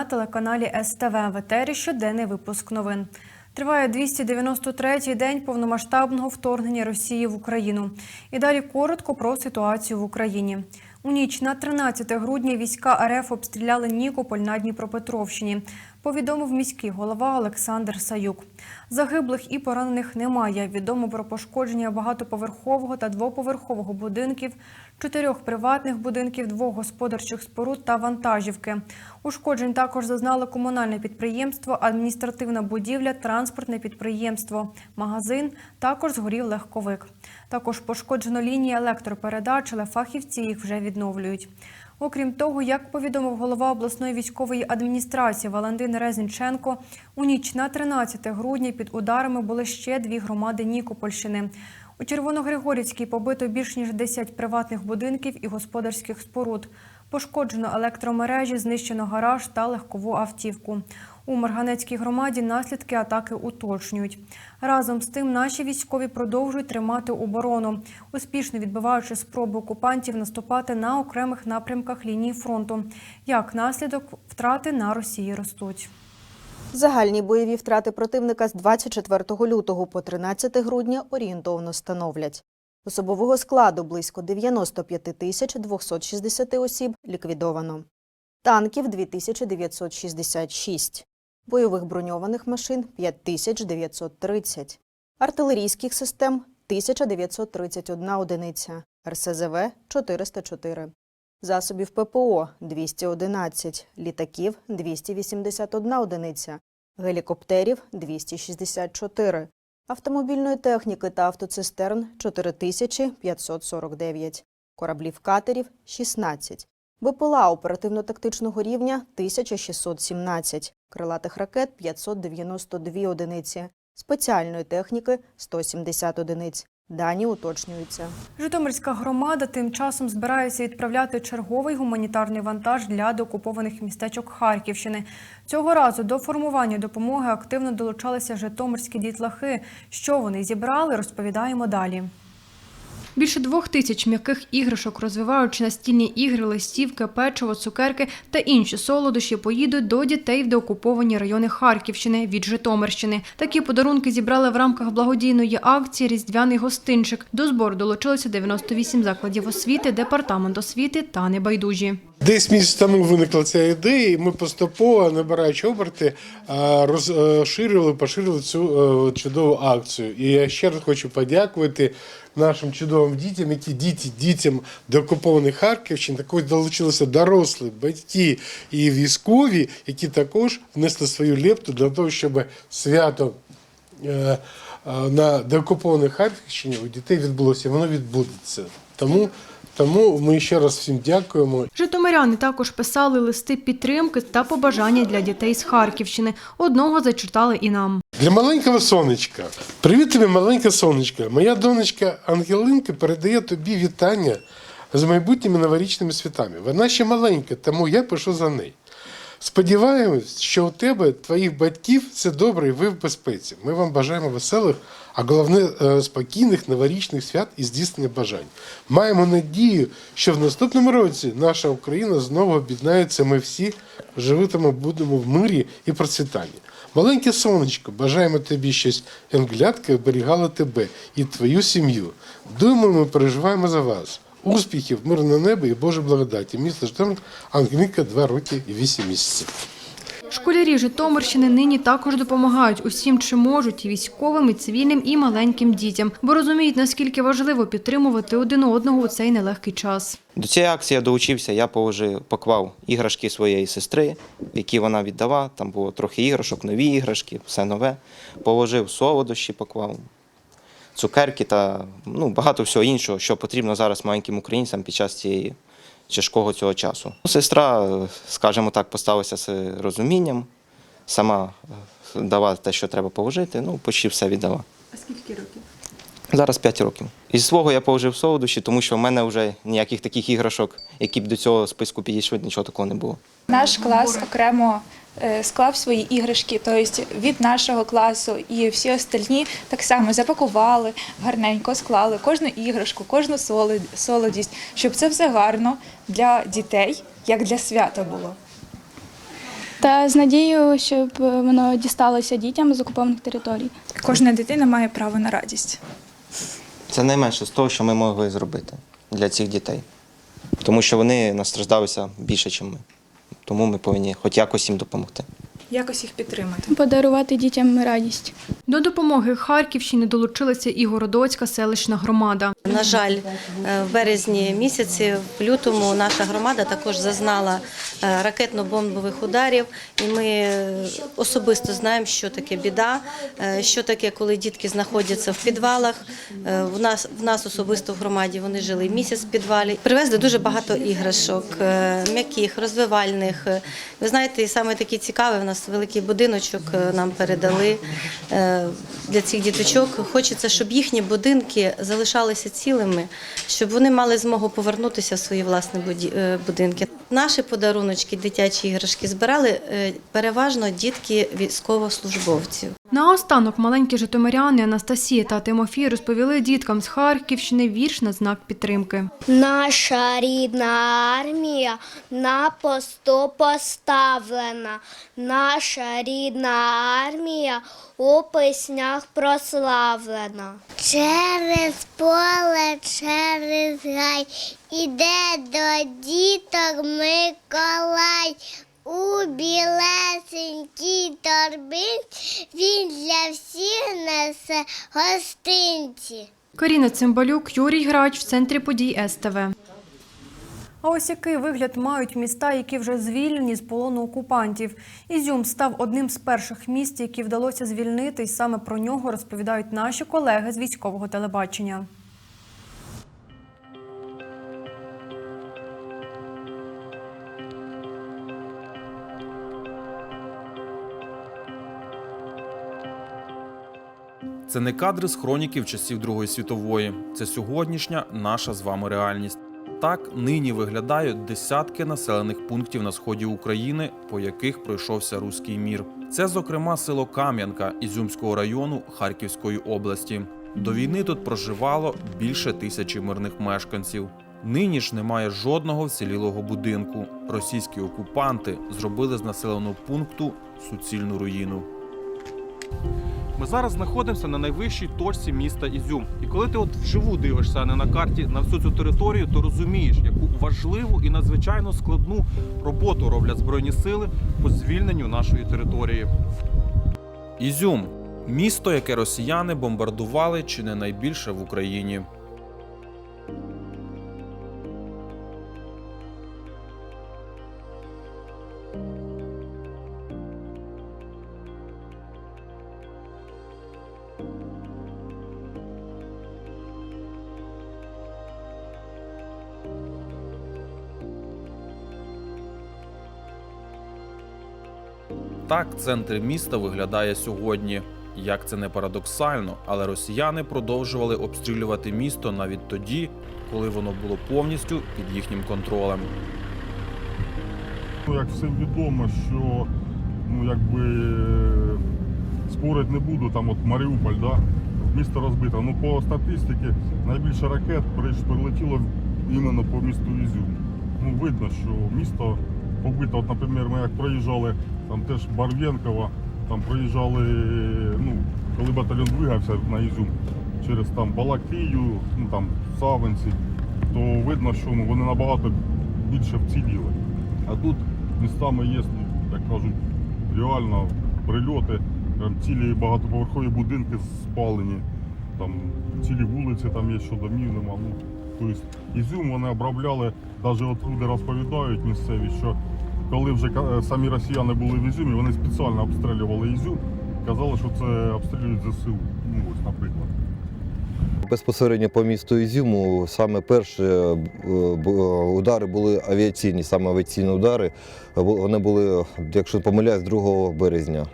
На телеканалі СТВ в етері щоденний випуск новин. Триває 293-й день повномасштабного вторгнення Росії в Україну. І далі коротко про ситуацію в Україні. У ніч на 13 грудня війська РФ обстріляли Нікополь на Дніпропетровщині. Повідомив міський голова Олександр Саюк. Загиблих і поранених немає. Відомо про пошкодження багатоповерхового та двоповерхового будинків, чотирьох приватних будинків, двох господарчих споруд та вантажівки. Ушкоджень також зазнали комунальне підприємство, адміністративна будівля, транспортне підприємство, магазин. Також згорів легковик. Також пошкоджено лінії електропередач, але фахівці їх вже відновлюють. Окрім того, як повідомив голова обласної військової адміністрації Валентин Резінченко, у ніч на 13 грудня під ударами були ще дві громади Нікопольщини. У Червоногригорівській побито більш ніж 10 приватних будинків і господарських споруд. Пошкоджено електромережі, знищено гараж та легкову автівку. У Марганецькій громаді наслідки атаки уточнюють. Разом з тим наші військові продовжують тримати оборону, успішно відбиваючи спроби окупантів наступати на окремих напрямках лінії фронту. Як наслідок втрати на Росії ростуть. Загальні бойові втрати противника з 24 лютого по 13 грудня орієнтовно становлять. Особового складу близько 95 тисяч 260 осіб ліквідовано. Танків 2966. Бойових броньованих машин 5930. Артилерійських систем 1931 одиниця. РСЗВ 404. Засобів ППО 211, літаків 281 одиниця, гелікоптерів 264, автомобільної техніки та автоцистерн 4549, кораблів катерів 16, БПЛА оперативно-тактичного рівня 1617, крилатих ракет 592 одиниці, спеціальної техніки 170 одиниць. Дані уточнюються. Житомирська громада тим часом збирається відправляти черговий гуманітарний вантаж для деокупованих містечок Харківщини. Цього разу до формування допомоги активно долучалися житомирські дітлахи. Що вони зібрали, розповідаємо далі. Більше двох тисяч м'яких іграшок, розвиваючи настільні ігри, листівки, печиво, цукерки та інші солодощі, поїдуть до дітей в деокуповані райони Харківщини від Житомирщини. Такі подарунки зібрали в рамках благодійної акції Різдвяний гостинчик. До збору долучилося 98 закладів освіти, департамент освіти та небайдужі. Десь місяць тому виникла ця ідея, і ми поступово, набираючи оберти, розширили, поширили цю е, чудову акцію. І я ще раз хочу подякувати нашим чудовим дітям, які діти дітям деокупованих Харківщин, також долучилися дорослі, батьки і військові, які також внесли свою лепту для того, щоб свято. е, е, На деокупованій Харківщині у дітей відбулося, воно відбудеться. Тому, тому ми ще раз всім дякуємо Житомиряни також писали листи підтримки та побажання для дітей з Харківщини. Одного зачитали і нам. Для маленького сонечка. Привіт тобі, маленьке сонечко. Моя донечка Ангелинка передає тобі вітання з майбутніми новорічними святами. Вона ще маленька, тому я пишу за неї. Сподіваємось, що у тебе, твоїх батьків, все добре і ви в безпеці. Ми вам бажаємо веселих, а головне е, спокійних новорічних свят і здійснення бажань. Маємо надію, що в наступному році наша Україна знову об'єднається. Ми всі живитимо будемо в мирі і процвітанні. Маленьке сонечко, бажаємо тобі щось енглятке оберігало тебе і твою сім'ю. Думаємо, переживаємо за вас. Успіхів, мирного неба і Божої благодаті. Місто Житомир, Ангеліка, 2 роки і 8 місяців. Школярі Житомирщини нині також допомагають усім, чи можуть, і військовим, і цивільним, і маленьким дітям, бо розуміють, наскільки важливо підтримувати один одного у цей нелегкий час. До цієї акції я долучився, я положив, поклав іграшки своєї сестри, які вона віддала. Там було трохи іграшок, нові іграшки, все нове. Положив солодощі, поклав, цукерки та ну, багато всього іншого, що потрібно зараз маленьким українцям під час цієї тяжкого цього часу. Сестра, е, скажімо так, поставилася з розумінням, сама е, дала те, що треба положити, ну, почти все віддала. А скільки років? Зараз 5 років. Із свого я положив солодощі, тому що в мене вже ніяких таких іграшок, які б до цього списку підійшли, нічого такого не було. Наш клас окремо склав свої іграшки, тобто від нашого класу і всі остальні так само запакували, гарненько склали кожну іграшку, кожну солодість, щоб це все гарно для дітей, як для свята було. Та з надією, щоб воно дісталося дітям з окупованих територій. Кожна дитина має право на радість. Це найменше з того, що ми могли зробити для цих дітей. Тому що вони настраждалися більше, ніж ми. Тому ми повинні хоч якось їм допомогти. Якось їх підтримати. Подарувати дітям радість. До допомоги Харківщині долучилася і Городоцька селищна громада. На жаль, е, в березні місяці, в лютому, наша громада також зазнала е, ракетно-бомбових ударів, і ми особисто знаємо, що таке біда, е, що таке, коли дітки знаходяться в підвалах. В нас в нас особисто в громаді вони жили місяць в підвалі. Привезли дуже багато іграшок, м'яких, розвивальних. Ви знаєте, і саме такі цікаві, в нас великий будиночок е, нам передали е, для цих діточок. Хочеться, щоб їхні будинки залишалися цілими, щоб вони мали змогу повернутися в свої власні е, будинки. Наші подаруночки, дитячі іграшки збирали переважно дітки військовослужбовців. Наостанок маленькі житомиряни Анастасія та Тимофій розповіли діткам з Харківщини вірш на знак підтримки. Наша рідна армія на посту поставлена. Наша рідна армія у піснях прославлена. Через поле, через гай іде до діток Миколай. У білесенькій торбинці він для всіх несе гостинці. Каріна Цимбалюк, Юрій Грач в центрі подій СТВ. А ось який вигляд мають міста, які вже звільнені з полону окупантів. Ізюм став одним з перших міст, які вдалося звільнити, і саме про нього розповідають наші колеги з військового телебачення. Це не кадри з хроніків часів Другої світової. Це сьогоднішня наша з вами реальність. Так нині виглядають десятки населених пунктів на сході України, по яких пройшовся руський мір. Це, зокрема, село Кам'янка Ізюмського району Харківської області. До війни тут проживало більше тисячі мирних мешканців. Нині ж немає жодного вцілілого будинку. Російські окупанти зробили з населеного пункту суцільну руїну. Ми зараз знаходимося на найвищій точці міста Ізюм. І коли ти от вживу дивишся а не на карті на всю цю територію, то розумієш, яку важливу і надзвичайно складну роботу роблять збройні сили по звільненню нашої території. Ізюм місто, яке росіяни бомбардували чи не найбільше в Україні. Так центр міста виглядає сьогодні. Як це не парадоксально, але росіяни продовжували обстрілювати місто навіть тоді, коли воно було повністю під їхнім контролем. Ну, Як всім відомо, що ну, якби спорить не буду, там от Маріуполь, да, місто розбите. Ну, по статистиці найбільше ракет прилетіло іменно по місту Ізюм. Ну, видно, що місто побито. От, наприклад, ми як проїжджали там теж Барвєнково, там проїжджали, ну, коли батальйон двигався на Ізюм через там Балакію, ну там Савинці, то видно, що ну, вони набагато більше вціліли. А тут містами є, як кажуть, реально прильоти, прям цілі багатоповерхові будинки спалені, там цілі вулиці, там є, що домів нема. Ну, тобто Ізюм вони обробляли, навіть от люди розповідають місцеві, що коли вже самі росіяни були в Ізюмі, вони спеціально обстрілювали Ізюм, казали, що це обстрілюють ЗСУ. Ну, ось, наприклад. Безпосередньо по місту Ізюму саме перші е, удари були авіаційні, саме авіаційні удари. Вони були, якщо помиляюсь, 2 березня.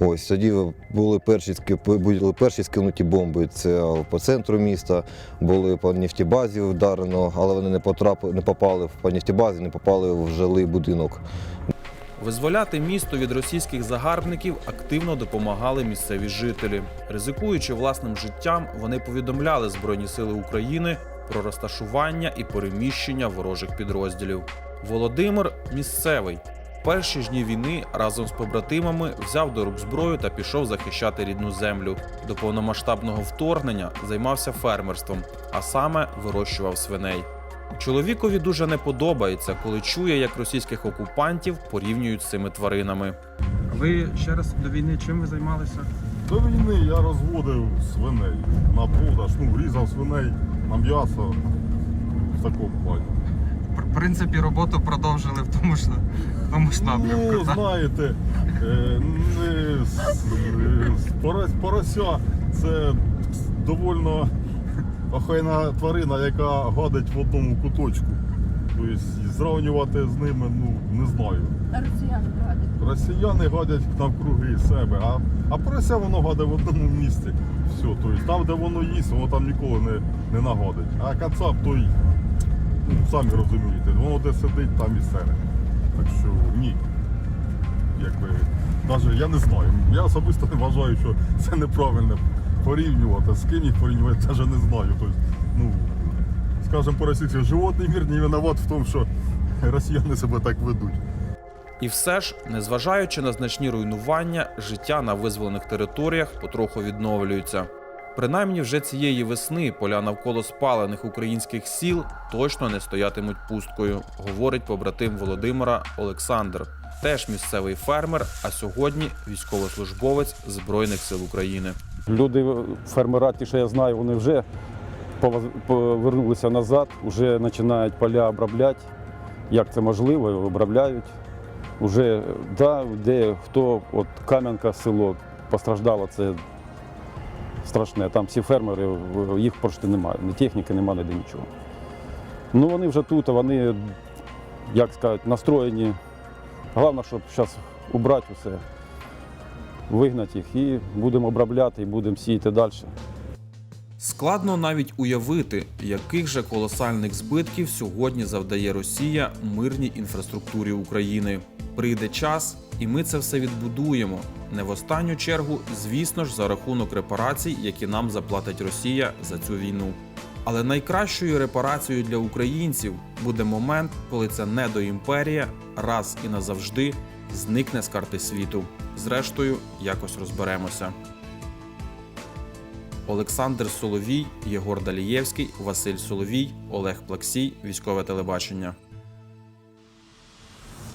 Ось тоді були перші були перші скинуті бомби. Це по центру міста, були по нефтебазі вдарено, але вони не потрапили, не попали по нефтебазі, не попали в жилий будинок. Визволяти місто від російських загарбників активно допомагали місцеві жителі. Ризикуючи власним життям, вони повідомляли Збройні Сили України про розташування і переміщення ворожих підрозділів. Володимир місцевий. Перші ж дні війни разом з побратимами взяв до рук зброю та пішов захищати рідну землю. До повномасштабного вторгнення займався фермерством, а саме вирощував свиней. Чоловікові дуже не подобається, коли чує, як російських окупантів порівнюють з цими тваринами. Ви ще раз до війни чим ви займалися? До війни я розводив свиней на продаж, ну, різав свиней на м'ясо в такому плані. В принципі, роботу продовжили в тому ж ж напрямку. Ну, так? знаєте, е, не з- з- порося це довольно охайна тварина, яка гадить в одному куточку. Тобто зрівнювати з ними, ну, не знаю. Росіяни гадять навкруги себе, а, а порося воно гадить в одному місці. Все, тобто там, де воно їсть, воно там ніколи не, не нагадить. А кацап той, ну, самі розумієте, воно де сидить, там і сере. Так що ні. Якби, навіть я не знаю. Я особисто не вважаю, що це неправильно порівнювати. З ким їх порівнювати, навіть не знаю. Тобто, ну, скажімо по-російськи, животний мір не виноват в тому, що росіяни себе так ведуть. І все ж, незважаючи на значні руйнування, життя на визволених територіях потроху відновлюється. Принаймні вже цієї весни поля навколо спалених українських сіл точно не стоятимуть пусткою, говорить побратим Володимира Олександр, теж місцевий фермер, а сьогодні військовослужбовець Збройних сил України. Люди, фермера, ті, що я знаю, вони вже повернулися назад, вже починають поля обробляти. Як це можливо, обробляють. Уже да, де хто, от Кам'янка село постраждало, це страшне. Там всі фермери, їх просто немає, ні техніки, немає ніде нічого. Ну вони вже тут, вони, як сказати, настроєні. Головне, щоб зараз убрати усе, вигнати їх і будемо обробляти, і будемо сіяти далі. Складно навіть уявити, яких же колосальних збитків сьогодні завдає Росія мирній інфраструктурі України. Прийде час, і ми це все відбудуємо. Не в останню чергу, звісно ж, за рахунок репарацій, які нам заплатить Росія за цю війну. Але найкращою репарацією для українців буде момент, коли ця недоімперія раз і назавжди зникне з карти світу. Зрештою, якось розберемося. Олександр Соловій, Єгор Далієвський, Василь Соловій, Олег Плаксій, військове телебачення.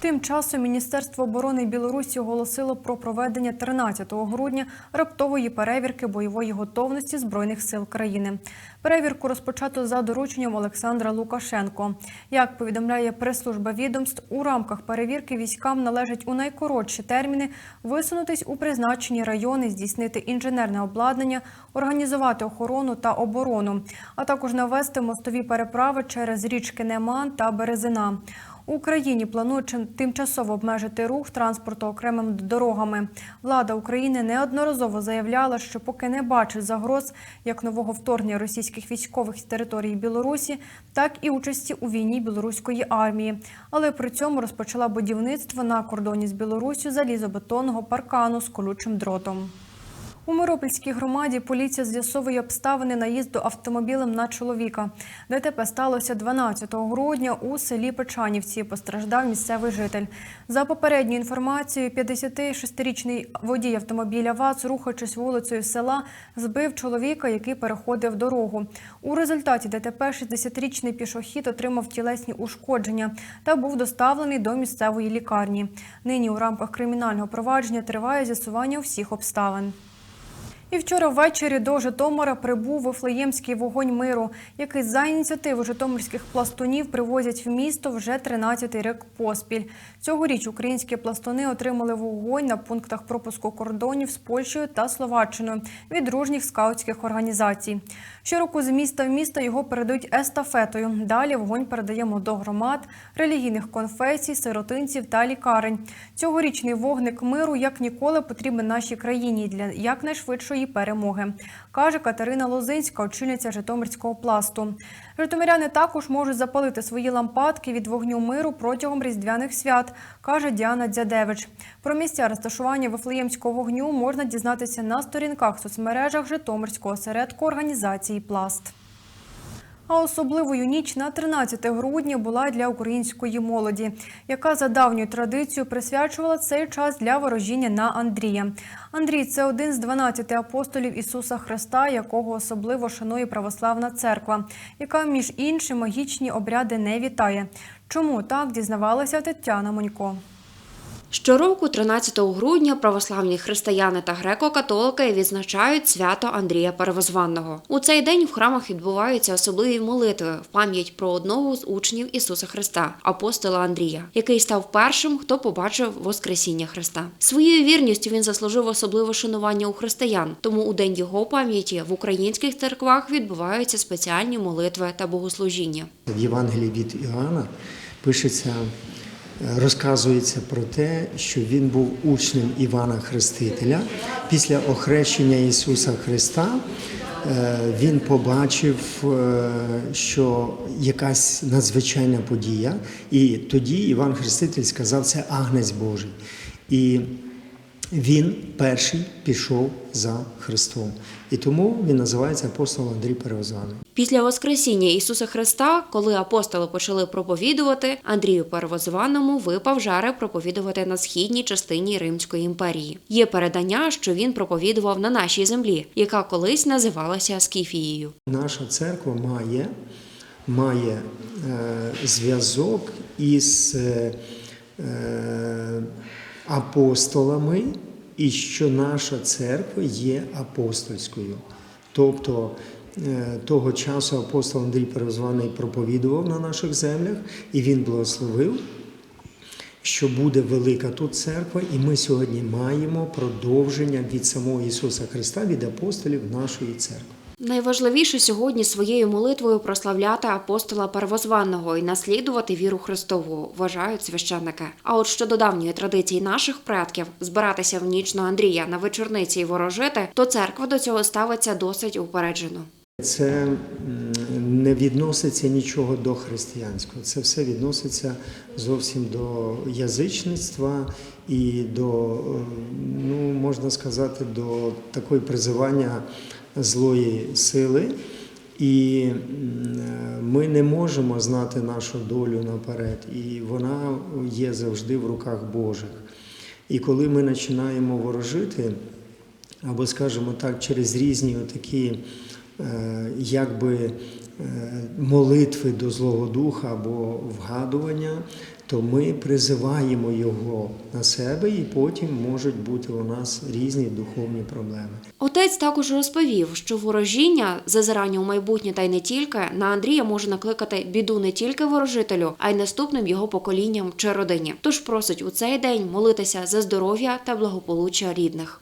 Тим часом Міністерство оборони Білорусі оголосило про проведення 13 грудня раптової перевірки бойової готовності збройних сил країни. Перевірку розпочато за дорученням Олександра Лукашенко. Як повідомляє прес-служба відомств, у рамках перевірки військам належить у найкоротші терміни висунутись у призначені райони, здійснити інженерне обладнання, організувати охорону та оборону, а також навести мостові переправи через річки Неман та Березина. Україні планують тимчасово обмежити рух транспорту окремими дорогами. Влада України неодноразово заявляла, що поки не бачить загроз як нового вторгнення російських військових з території Білорусі, так і участі у війні білоруської армії. Але при цьому розпочала будівництво на кордоні з Білоруссю залізобетонного паркану з колючим дротом. У Миропільській громаді поліція з'ясовує обставини наїзду автомобілем на чоловіка. ДТП сталося 12 грудня у селі Печанівці. Постраждав місцевий житель. За попередньою інформацією, 56-річний водій автомобіля ВАЦ, рухаючись вулицею села, збив чоловіка, який переходив дорогу. У результаті ДТП 60-річний пішохід отримав тілесні ушкодження та був доставлений до місцевої лікарні. Нині у рамках кримінального провадження триває з'ясування всіх обставин. І вчора ввечері до Житомира прибув Вифлеємський вогонь миру, який за ініціативи житомирських пластунів привозять в місто вже 13-й рік поспіль. Цьогоріч українські пластуни отримали вогонь на пунктах пропуску кордонів з Польщею та Словаччиною від дружніх скаутських організацій. Щороку з міста в місто його передають естафетою. Далі вогонь передаємо до громад, релігійних конфесій, сиротинців та лікарень. Цьогорічний вогник миру як ніколи потрібен нашій країні для якнайшвидшої перемоги, каже Катерина Лозинська, очільниця Житомирського пласту. Житомиряни також можуть запалити свої лампадки від вогню миру протягом різдвяних свят, каже Діана Дзядевич. Про місця розташування Вифлеємського вогню можна дізнатися на сторінках в соцмережах Житомирського осередку організації Пласт. А особливою ніч на 13 грудня була для української молоді, яка за давньою традицією присвячувала цей час для ворожіння на Андрія. Андрій це один з 12 апостолів Ісуса Христа, якого особливо шанує православна церква, яка між іншим магічні обряди не вітає. Чому так дізнавалася Тетяна Монько? Щороку, 13 грудня, православні християни та греко-католики відзначають свято Андрія Перевозванного. У цей день в храмах відбуваються особливі молитви в пам'ять про одного з учнів Ісуса Христа, апостола Андрія, який став першим, хто побачив Воскресіння Христа. Своєю вірністю він заслужив особливе шанування у християн. Тому у день його пам'яті в українських церквах відбуваються спеціальні молитви та богослужіння. В Євангелії від Іоанна пишеться, розказується про те, що він був учнем Івана Хрестителя. Після охрещення Ісуса Христа е, він побачив, е, що якась надзвичайна подія, і тоді Іван Хреститель сказав, це агнець Божий. І він перший пішов за Христом. І тому він називається апостол Андрій Перевозваний. Після Воскресіння Ісуса Христа, коли апостоли почали проповідувати, Андрію Первозваному випав жари проповідувати на східній частині Римської імперії. Є передання, що він проповідував на нашій землі, яка колись називалася Скіфією. Наша церква має, має е, зв'язок із е, е, апостолами, і що наша церква є апостольською. Тобто е, того часу апостол Андрій Перезваний проповідував на наших землях, і він благословив. Що буде велика тут церква, і ми сьогодні маємо продовження від самого Ісуса Христа, від апостолів нашої церкви. Найважливіше сьогодні своєю молитвою прославляти апостола Первозванного і наслідувати віру Христову, вважають священники. А от щодо давньої традиції наших предків збиратися в ніч на Андрія на вечорниці і ворожити, то церква до цього ставиться досить упереджено. Це не відноситься нічого до християнського. Це все відноситься зовсім до язичництва і до, ну можна сказати, до такої призивання злої сили. І ми не можемо знати нашу долю наперед, і вона є завжди в руках Божих. І коли ми починаємо ворожити, або, скажімо так, через різні такі е, якби е, молитви до Злого Духа або вгадування, то ми призиваємо його на себе, і потім можуть бути у нас різні духовні проблеми. Отець також розповів, що ворожіння, зазирання у майбутнє та й не тільки на Андрія може накликати біду не тільки ворожителю, а й наступним його поколінням чи родині. Тож просить у цей день молитися за здоров'я та благополуччя рідних.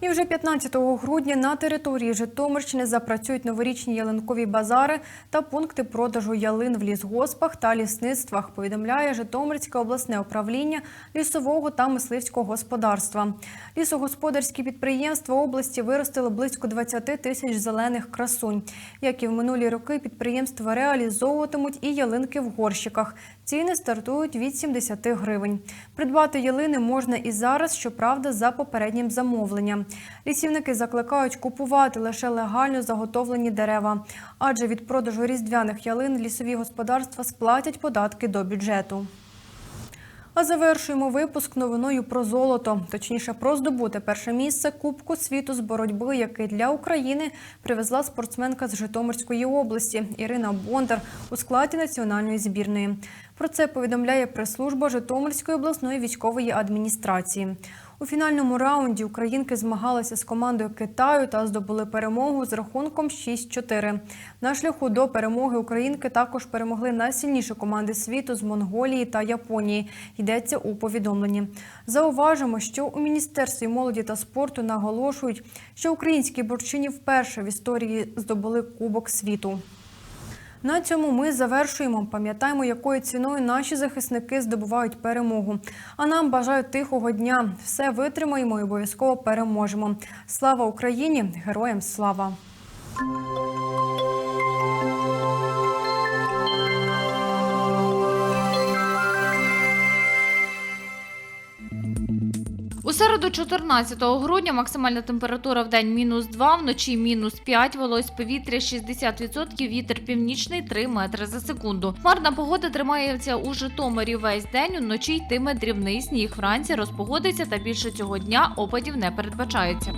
І вже 15 грудня на території Житомирщини запрацюють новорічні ялинкові базари та пункти продажу ялин в лісгоспах та лісництвах, повідомляє Житомирське обласне управління лісового та мисливського господарства. Лісогосподарські підприємства області виростили близько 20 тисяч зелених красунь. Як і в минулі роки, підприємства реалізовуватимуть і ялинки в горщиках. Ціни стартують від 70 гривень. Придбати ялини можна і зараз, щоправда, за попереднім замовленням. Лісівники закликають купувати лише легально заготовлені дерева, адже від продажу різдвяних ялин лісові господарства сплатять податки до бюджету. А завершуємо випуск новиною про золото, точніше про здобуте перше місце Кубку світу з боротьби, який для України привезла спортсменка з Житомирської області Ірина Бондар у складі національної збірної. Про це повідомляє прес-служба Житомирської обласної військової адміністрації. У фінальному раунді українки змагалися з командою Китаю та здобули перемогу з рахунком 6-4. На шляху до перемоги українки також перемогли найсильніші команди світу з Монголії та Японії. Йдеться у повідомленні. Зауважимо, що у міністерстві молоді та спорту наголошують, що українські борчині вперше в історії здобули Кубок світу. На цьому ми завершуємо. Пам'ятаємо, якою ціною наші захисники здобувають перемогу. А нам бажають тихого дня. Все витримаємо і обов'язково переможемо. Слава Україні! Героям слава! Середу 14 грудня максимальна температура в день мінус 2, вночі мінус 5, волось повітря 60%, вітер північний 3 метри за секунду. Хмарна погода тримається у Житомирі весь день, уночі йтиме дрібний сніг. Вранці розпогодиться та більше цього дня опадів не передбачається.